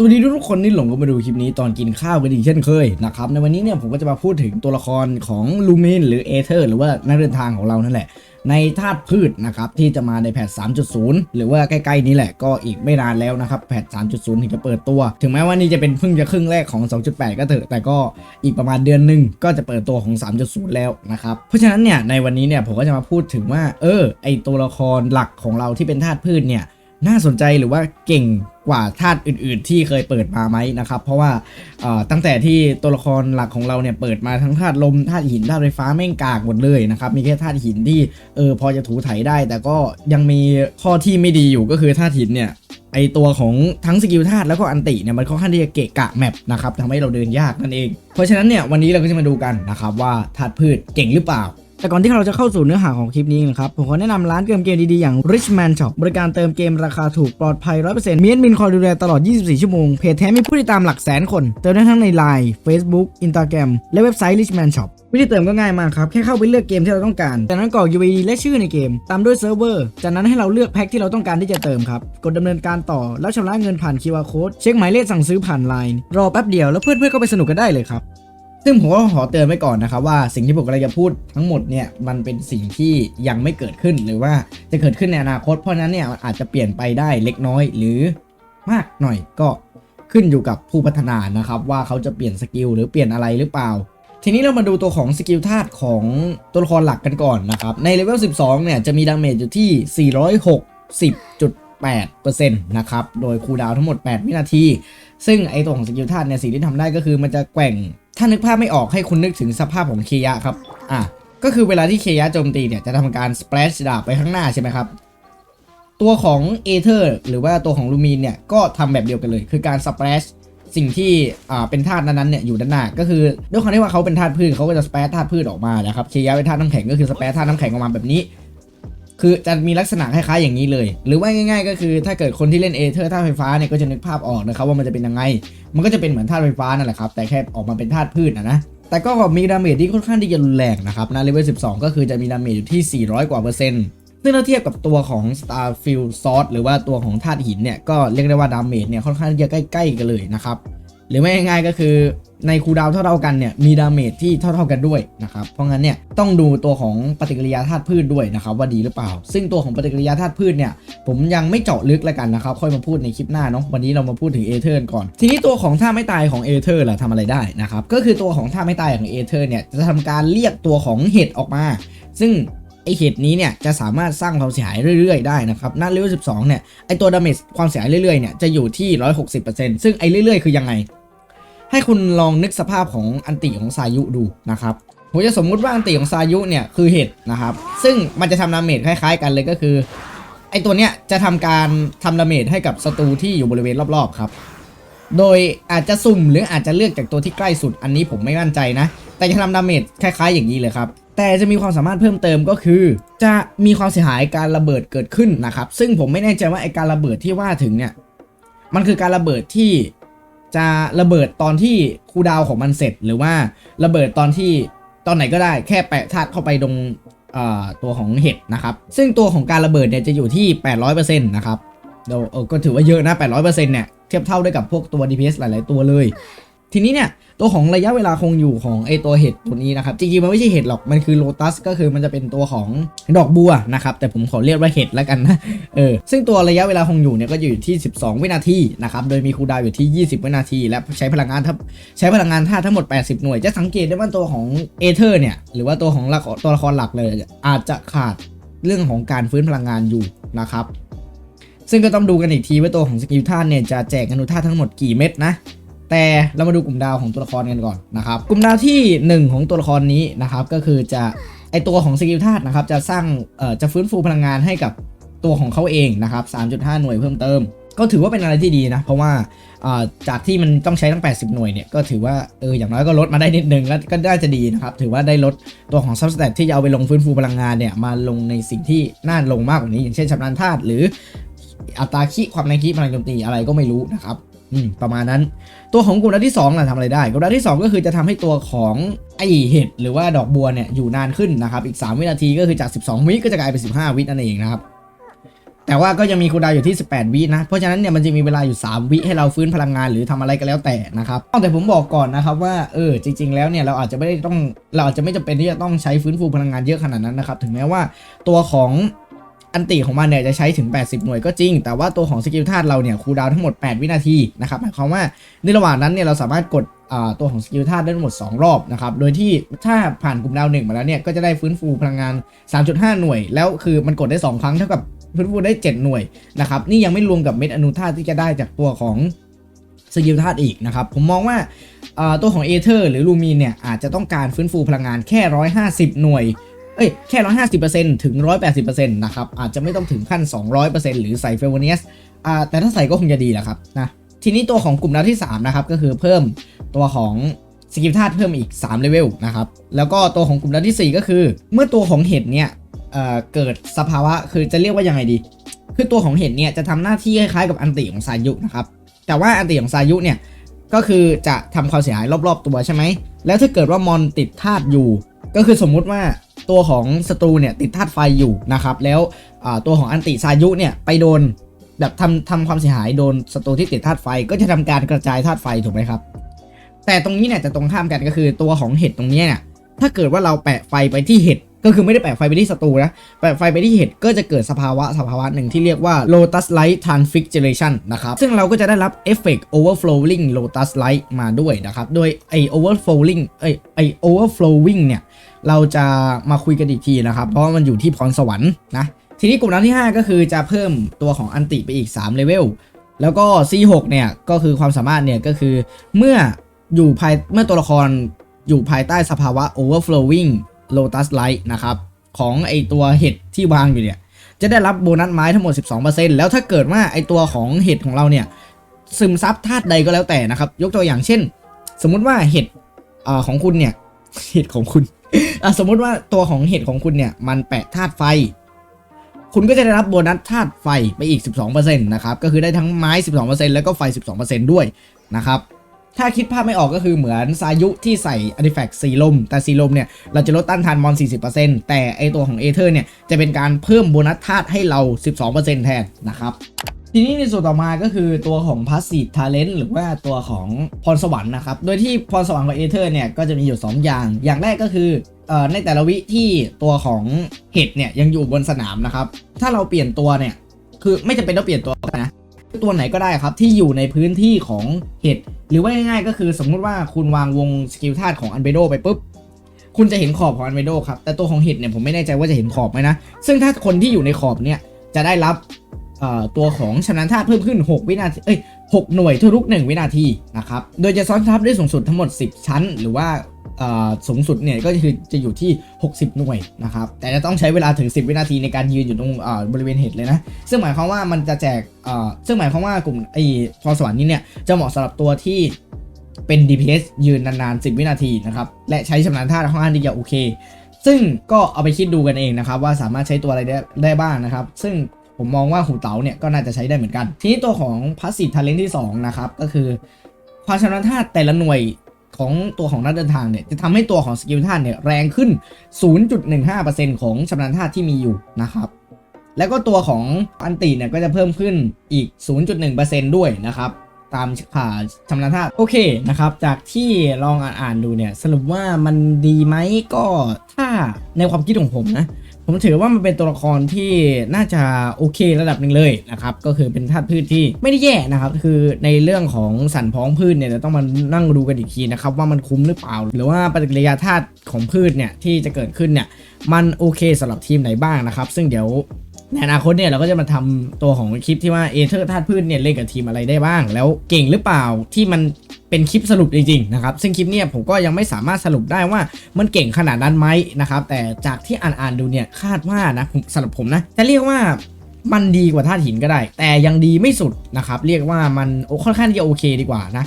สวัสดีทุกๆคนที่หลงก็มาดูคลิปนี้ตอนกินข้าวกันอีกเช่นเคยนะครับในวันนี้เนี่ยผมก็จะมาพูดถึงตัวละครของลูมินหรือเอเธอร์หรือว่านักเดินทางของเรานั่นแหละ ในธาตุพืชนะครับที่จะมาในแพท 3.0 หรือว่าใกล้ๆนี้แหละก็อีกไม่นานแล้วนะครับแพท 3.0 ถึงจะเปิดตัว ถึงแม้ว่านี่จะเป็นเพิ่งจะครึ่งแรกของ 2.8 ก็เถอะแต่ก็อีกประมาณเดือนหนึ่งก็จะเปิดตัวของ 3.0 แล้วนะครับเพราะฉะนั้นเนี่ยในวันนี้เนี่ยผมก็จะมาพูดถึงว่าเออไอตัวละครหลักของเราที่เป็นธาตุพืชเนี่ย น่าสนใจหรือว่าเก่งกว่าธาตุอื่น ๆ ที่เคยเปิดมาไหมนะครับ เพราะว่าตั้งแต่ที่ตัวละครหลักของเราเนี่ยเปิดมาทั้งธาตุลมธาตุหินธาตุไฟฟ้าแม่งกากหมดเลยนะครับมีแค่ธาตุหินที่เออพอจะถูไถได้ แต่ก็ยังมีข้อที่ไม่ดีอยู่ก็คือธาตุหินเนี่ยไอตัวของทั้งสกิลธาตุแล้วก็อันติเนี่ยมันค่อนข้างที่จะเกะกะแมปนะครับทำให้เราเดินยากนั่นเอง เพราะฉะนั้นเนี่ยวันนี้เราก็จะมาดูกันนะครับว่าธาตุพืชเก่งหรือเปล่า แต่ก่อนที่เราจะเข้าสู่เนื้อหาของคลิปนี้นะครับผมขอแนะนำร้านเติมเกมดีๆอย่าง Richman Shop บริการเติมเกมราคาถูกปลอดภัย 100%มีแอดมินคอยดูแลตลอด 24 ชั่วโมง เพจแท้มีผู้ติดตามหลักแสนคน เติมได้ทั้งใน Line Facebook Instagram และเว็บไซต์ Richman Shop วิธีเติมก็ง่ายมากครับ แค่เข้าไปเลือกเกมที่เราต้องการ จากนั้นกรอก UID และชื่อในเกม ตามด้วยเซิร์ฟเวอร์ จากนั้นให้เราเลือกแพ็คที่เราต้องการที่จะเติมครับ กดดำเนินการต่อ แล้วชำระเงินผ่าน QR Code เช็คหมายเลขสั่งซื้อผ่าน Line รอแป๊บเดียวแล้วเพื่อนๆก็ไปสนุกกันได้เลยครับ ซึ่งผมก็ขอเตือนไว้ก่อนนะครับว่าสิ่งที่ผมกำลังจะพูดทั้งหมดเนี่ยมันเป็นสิ่งที่ยังไม่เกิดขึ้นหรือว่าจะเกิดขึ้นในอนาคต เพราะนั้นเนี่ยมันอาจจะเปลี่ยนไปได้เล็กน้อยหรือมากหน่อยก็ขึ้นอยู่กับผู้พัฒนานะครับว่าเขาจะเปลี่ยนสกิลหรือเปลี่ยนอะไรหรือเปล่า ทีนี้เรามาดูตัวของสกิลธาตุของตัวละครหลักกันก่อนนะครับในเลเวล 12 เนี่ยจะมีดาเมจอยู่ที่ 460.8%นะครับโดยคูลดาวทั้งหมด 8 วินาที ซึ่งไอตัวของสกิลธาตุเนี่ยสิ่งที่ทำได้ก็คือมันจะแกว่ง ถ้านึกภาพไม่ออกให้คุณนึกถึงสภาพของเคยะครับ อะ ก็คือเวลาที่เคยะโจมตีเนี่ยจะทำการสเปรชดาบไปข้างหน้าใช่ไหมครับ ตัวของเอเธอร์หรือว่าตัวของลูมีนเนี่ยก็ทำแบบเดียวกันเลย คือการสเปรชสิ่งที่อ่าเป็นธาตุนั้นๆเนี่ยอยู่ด้านหน้าก็คือด้วยความที่ว่าเขาเป็นธาตุพืชเขาก็จะสเปรชธาตุพืชออกมานะครับเคยะเป็นธาตุน้ำแข็งก็คือสเปรชธาตุน้ำแข็งออกมาแบบนี้ คือจะมีลักษณะคล้ายๆอย่างนี้เลย หรือว่าง่าย ๆ ก็คือถ้าเกิดคนที่เล่นเอเธอร์ธาตุไฟฟ้าเนี่ยก็จะนึกภาพออกนะครับว่ามันจะเป็นยังไง มันก็จะเป็นเหมือนธาตุไฟฟ้านั่นแหละครับแต่แค่ออกมาเป็นธาตุพืชนะนะแต่ก็มีดาเมจที่ค่อนข้างที่จะรุนแรงนะครับนะเลเวล 12 ก็คือจะมีดาเมจอยู่ที่ 400 กว่าเปอร์เซ็นต์ซึ่งถ้าเทียบกับตัวของ Starfield Sword หรือว่าตัวของธาตุหินเนี่ยก็เรียกได้ว่าดาเมจเนี่ยค่อนข้างที่จะใกล้ๆกันเลยนะครับ หรือไม่ง่ายๆก็คือในคูดาวน์เท่ากันเนี่ยมีดาเมจที่เท่าๆกันด้วยนะครับเพราะงั้นเนี่ยต้องดูตัวของปฏิกิริยาธาตุพืชด้วยนะครับว่าดีหรือเปล่า ซึ่งตัวของปฏิกิริยาธาตุพืชเนี่ยผมยังไม่เจาะลึกแล้วกันนะครับค่อยมาพูดในคลิปหน้าเนาะวันนี้เรามาพูดถึงเอเธอร์ก่อน ทีนี้ตัวของท่าไม่ตายของเอเธอร์ล่ะทำอะไรได้นะครับก็คือตัวของท่าไม่ตายของเอเธอร์เนี่ยจะทำการเรียกตัวของเห็ดออกมา ซึ่งไอเห็ดนี้เนี่ยจะสามารถสร้างความเสียหายเรื่อยๆได้นะครับหน้าเลเวล12เนี่ยไอตัวดาเมจความเสียหายเรื่อยๆเนี่ยจะอยู่ที่ 160%ซึ่งไอเรื่อยๆ คือยังไง ให้คุณลองนึกสภาพของอันติของซายุดูนะครับผมจะสมมุติว่าอันติของซายุเนี่ยคือเห็ดนะครับ ซึ่งมันจะทำดาเมจคล้ายๆกันเลยก็คือไอตัวเนี้ยจะทำการทำดาเมจให้กับศัตรูที่อยู่บริเวณรอบๆครับ โดยอาจจะสุ่มหรืออาจจะเลือกจากตัวที่ใกล้สุดอันนี้ผมไม่มั่นใจนะ แต่จะทำดาเมจคล้ายๆอย่างนี้เลยครับแต่จะมีความสามารถเพิ่มเติมก็คือ จะมีความเสียหายการระเบิดเกิดขึ้นนะครับ ซึ่งผมไม่แน่ใจว่าไอการระเบิดที่ว่าถึงเนี่ยมันคือการระเบิดที่ จะระเบิดตอนที่คูดาวของมันเสร็จหรือว่าระเบิดตอนที่ตอนไหนก็ได้แค่แปะธาตุเข้าไปตรงตัวของเห็ดนะครับ ซึ่งตัวของการระเบิดเนี่ยจะอยู่ที่ 800%นะครับเราเออก็ถือว่าเยอะนะ 800%เนี่ย เทียบเท่าได้กับพวกตัว DPS หลาย ๆ ตัวเลย ทีนี้เนี่ยตัวของระยะเวลาคงอยู่ของไอตัวเห็ดตัวนี้นะครับจริงๆมันไม่ใช่เห็ดหรอกมันคือโลตัสก็คือมันจะเป็นตัวของดอกบัวนะครับแต่ผมขอเรียกว่าเห็ดแล้วกันนะเออซึ่งตัวระยะเวลาคงอยู่เนี่ยก็อยู่ที่ 12 วินาทีนะครับโดยมีคูดาวอยู่ที่ 20 วินาที และใช้พลังงานทับใช้พลังงานท่าตุทั้งหมด 80 หน่วย จะสังเกตได้ว่าตัวของเอเธอร์เนี่ยหรือว่าตัวของตัวละครหลักเลย อาจจะขาดเรื่องของการฟื้นพลังงานอยู่นะครับซึ่งก็ต้องดูกันอีกทีว่าตัวของสกิลท่าเนี่ยจะแจกอนุท่าตุทั้งหมดกี่เม็ดนะ แต่เรามาดูกลุ่มดาวของตัวละครกันก่อนนะครับกลุ่มดาวทีหนึ่1 ของตัวละครนี้นะครับก็คือจะไอตัวของสกิลธาตุนะครับจะสร้างเอ่อจะฟื้นฟูพลังงานให้กับตัวของเขาเองนะครับ 3.5 หน่วยเพิ่มเติม ก็ถือว่าเป็นอะไรที่ดีนะ เพราะว่าอ่าจากที่มันต้องใช้ตั้ง 80 หน่วยเนี่ย ก็ถือว่าเอออย่างน้อยก็ลดมาได้นิดนึงแล้วก็น่าจะดีนะครับ ถือว่าได้ลดตัวของซับสแตทที่จะเอาไปลงฟื้นฟูพลังงานเนี่ย มาลงในสิ่งที่น่าลงมากกว่านี้ อย่างเช่นชำนาญธาตุหรืออัตราคิความแรงคิพลังโจมตีอะไรก็ไม่รู้นะครับ อืมประมาณนั้น ตัวของกลุ่มดาวที่2ล่ะทำอะไรได้กลุ่มดาวที่ 2 ก็คือจะทำให้ตัวของไอเห็ดหรือว่าดอกบัวเนี่ยอยู่นานขึ้นนะครับอีก 3 วินาทีก็คือจาก 12 วิก็จะกลายเป็น 15 วินั่นเองนะครับแต่ว่าก็ยังมีคูดาวอยู่ที่ 18 วินะ เพราะฉะนั้นเนี่ยมันจะมีเวลาอยู่ 3 วิให้เราฟื้นพลังงานหรือทำอะไรก็แล้วแต่นะครับแต่ผมบอกก่อนนะครับว่าเออจริง ๆ แล้วเนี่ยเราอาจจะไม่ได้ต้องเราอาจจะไม่จำเป็นที่จะต้องใช้ฟื้นฟูพลังงานเยอะขนาดนั้นนะครับถึงแม้ว่าตัวของ อันติของมันเนี่ยจะใช้ถึง 80 หน่วยก็จริง แต่ว่าตัวของสกิลธาตุเราเนี่ยคูลดาวน์ทั้งหมด 8 วินาทีนะครับหมายความว่าในระหว่างนั้นเนี่ยเราสามารถกดตัวของสกิลธาตุได้ทั้งหมด 2 รอบนะครับ โดยที่ถ้าผ่านกลุ่มดาวหนึ่งมาแล้วเนี่ยก็จะได้ฟื้นฟูพลังงาน 3.5 หน่วย แล้วคือมันกดได้ 2 ครั้งเท่ากับฟื้นฟูได้ 7 หน่วยนะครับนี่ยังไม่รวมกับเม็ดอนุธาตุที่จะได้จากตัวของสกิลธาตุอีกนะครับ ผมมองว่าอ่าตัวของเอเธอร์หรือลูมีนเนี่ยอาจจะต้องการฟื้นฟูพลังงานแค่ 150 หน่วย เอ้ยแค่150%ถึง180%นต์นะครับอาจจะไม่ต้องถึงขั้น200%หรือใส่เฟลวเนียสอ่าแต่ถ้าใส่ก็คงจะดีแหละครับนะทีนี้ตัวของกลุ่มดาวที่3นะครับก็คือเพิ่มตัวของสกิลธาตุเพิ่มอีก3เลเวลนะครับแล้วก็ตัวของกลุ่มดาวทีสี่4 ก็คือ เมื่อตัวของเห็ดเนี่ยเอ่อเกิดสภาวะคือจะเรียกว่ายังไงดี คือตัวของเห็ดเนี่ยจะทำหน้าที่คล้ายๆกับอันติของซายุนะครับแต่ว่าอันติของซายุเนี่ยก็คือจะทำความเสียหายรอบๆตัวใช่ไหมแล้วถ้าเกิดว่ามอนติดธาตุอยู่ ก็คือสมมุติว่า ตัวของศัตรูเนี่ยติดธาตุไฟอยู่นะครับ แล้วตัวของอันติซายุเนี่ยไปโดนแบบทำทำความเสียหายโดนศัตรูที่ติดธาตุไฟก็จะทำการกระจายธาตุไฟถูกไหมครับ แต่ตรงนี้เนี่ยจะตรงข้ามกันก็คือตัวของเห็ดตรงนี้เนี่ยถ้าเกิดว่าเราแปะไฟไปที่เห็ดก็คือไม่ได้แปะไฟไปที่ศัตรูนะ แปะไฟไปที่เห็ดก็จะเกิดสภาวะสภาวะหนึ่งที่เรียกว่า lotus light transfiguration นะครับ ซึ่งเราก็จะได้รับเอฟเฟก overflowing lotus light มาด้วยนะครับ โดยไอ overflowing เอ้ยไอ overflowing เนี่ยเราจะมาคุยกันอีกทีนะครับ เพราะมันอยู่ที่พรสวรรค์นะ ทีนี้กลุ่มนั้นที่ 5 ก็คือจะเพิ่มตัวของอันติไปอีก3เลเวล แล้วก็ C6 เนี่ยก็คือความสามารถเนี่ยก็คือเมื่ออยู่ภายเมื่อตัวละครอยู่ภายใต้สภาวะ overflowing lotus light นะครับของไอตัวเห็ดที่วางอยู่เนี่ยจะได้รับโบนัสไม้ทั้งหมด 12%แล้วถ้าเกิดว่าไอตัวของเห็ดของเราเนี่ยซึมซับธาตุใดก็แล้วแต่นะครับ ยกตัวอย่างเช่น สมมุติว่าเห็ดอของคุณเนี่ยเห็ดของคุณ อะสมมติว่าตัวของเห็ดของคุณเนี่ย มันแปะธาตุไฟ คุณก็จะได้รับโบนัสธาตุไฟไปอีก 12%นะครับ ก็คือได้ทั้งไม้ 12%แล้วก็ไฟ 12%ด้วยนะครับถ้าคิดภาพไม่ออกก็คือเหมือนสายุที่ใส่อาร์ติแฟกต์สีลม แต่สีลมเนี่ย เราจะลดต้านทานมอน 40%แต่ไอตัวของเอเธอร์เนี่ย จะเป็นการเพิ่มโบนัสธาตุให้เรา 12%แทนนะครับ ทีนี้ในส่วนต่อมาก็คือตัวของ Passive Talent หรือว่าตัวของพรสวรรค์นะครับ โดยที่พรสวรรค์ของเอเธอร์เนี่ยก็จะมีอยู่ 2 อย่าง อย่างแรกก็คือในแต่ละวิที่ตัวของเห็ดเนี่ยยังอยู่บนสนามนะครับ ถ้าเราเปลี่ยนตัวเนี่ยคือไม่จำเป็นต้องเปลี่ยนตัวนะตัวไหนก็ได้ครับที่อยู่ในพื้นที่ของเห็ดหรือว่าง่ายๆก็คือสมมุติว่าคุณวางวงสกิลธาตุของอันเบโดไปปุ๊บคุณจะเห็นขอบของอันเบโดครับแต่ตัวของเห็ดเนี่ยผมไม่แน่ใจว่าจะเห็นขอบไหมนะซึ่งถ้าคนที่อยู่ในขอบเนี่ยจะได้รับ ตัวของชำนาญธาตุเพิ่มขึ้น 6 วินาทีเอ้ย6หน่วยทุกๆ1วินาทีนะครับโดยจะซ้อนทับได้สูงสุดทั้งหมด 10 ชั้น หรือว่าสูงสุดเนี่ยก็คือจะอยู่ที่ 60 หน่วยนะครับ แต่จะต้องใช้เวลาถึง 10 วินาทีในการยืนอยู่ตรงบริเวณเห็ดเลยนะ ซึ่งหมายความว่ามันจะแจกซึ่งหมายความว่ากลุ่มไอ้พรสวรรค์นี้เนี่ยจะเหมาะสำหรับตัวที่เป็น DPS ยืนนานๆ 10 วินาทีนะครับ และใช้ชำนาญท่าค่อนข้างที่จะโอเค ซึ่งก็เอาไปคิดดูกันเองนะครับว่าสามารถใช้ตัวอะไรได้ได้บ้างนะครับ ซึ่ง ผมมองว่าหูเต๋าเนี่ยก็น่าจะใช้ได้เหมือนกัน ทีนี้ตัวของ Passive Talent ที่2นะครับก็คือความชำนาญท่าแต่ละหน่วยของตัวของนักเดินทางเนี่ยจะทำให้ตัวของสกิลท่าเนี่ยแรงขึ้น 0.15%ของชำนาญท่าที่มีอยู่นะครับแล้วก็ตัวของอันติเนี่ยก็จะเพิ่มขึ้นอีก 0.1%ด้วยนะครับตามผ่าชำนาญท่าโอเคนะครับ จากที่ลองอ่านๆดูเนี่ย สรุปว่ามันดีไหมก็ถ้าในความคิดของผมนะ ผมถือว่ามันเป็นตัวละครที่น่าจะโอเคระดับหนึ่งเลยนะครับก็คือเป็นธาตุพืชที่ไม่ได้แย่นะครับคือในเรื่องของสันพ้องพืชเนี่ยจะต้องมานั่งดูกันอีกทีนะครับว่ามันคุ้มหรือเปล่า หรือว่าปฏิกิริยาธาตุของพืชเนี่ยที่จะเกิดขึ้นเนี่ยมันโอเคสำหรับทีมไหนบ้างนะครับ ซึ่งเดี๋ยว ในอนาคตเนี่ยเราก็จะมาทำตัวของคลิปที่ว่าเอเธอร์ธาตุพืชเนี่ยเล่นกับทีมอะไรได้บ้าง แล้วเก่งหรือเปล่าที่มันเป็นคลิปสรุปจริงๆนะครับซึ่งคลิปเนี่ยผมก็ยังไม่สามารถสรุปได้ว่ามันเก่งขนาดนั้นไหมนะครับแต่จากที่อ่านๆดูเนี่ยคาดว่านะสำหรับผมนะจะเรียกว่ามันดีกว่าธาตุหินก็ได้ แต่ยังดีไม่สุดนะครับเรียกว่ามันค่อนข้างที่จะโอเคดีกว่านะ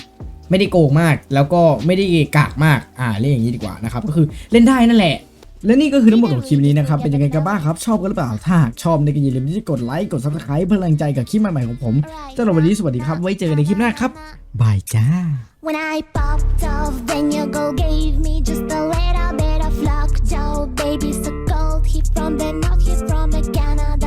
ไม่ได้โกงมากแล้วก็ไม่ได้กากมากอ่าเรียกอย่างนี้ดีกว่านะครับก็คือเล่นได้นั่นแหละ และนี่ก็คือทั้งหมดของคลิปนี้นะครับ เป็นยังไงกันบ้างครับ ชอบกันหรือเปล่า ถ้าหากชอบเนี่ยก็อย่าลืมที่จะกดไลค์ กด subscribe เพื่อแรงใจกับคลิปใหม่ๆของผมสำหรับวันนี้สวัสดีครับ ไว้เจอกันในคลิปหน้าครับ บายจ้า When I popped off, then your girl gave me just a little bit of luck. Joe, baby, so cold. He from the north, he's from the Ghana.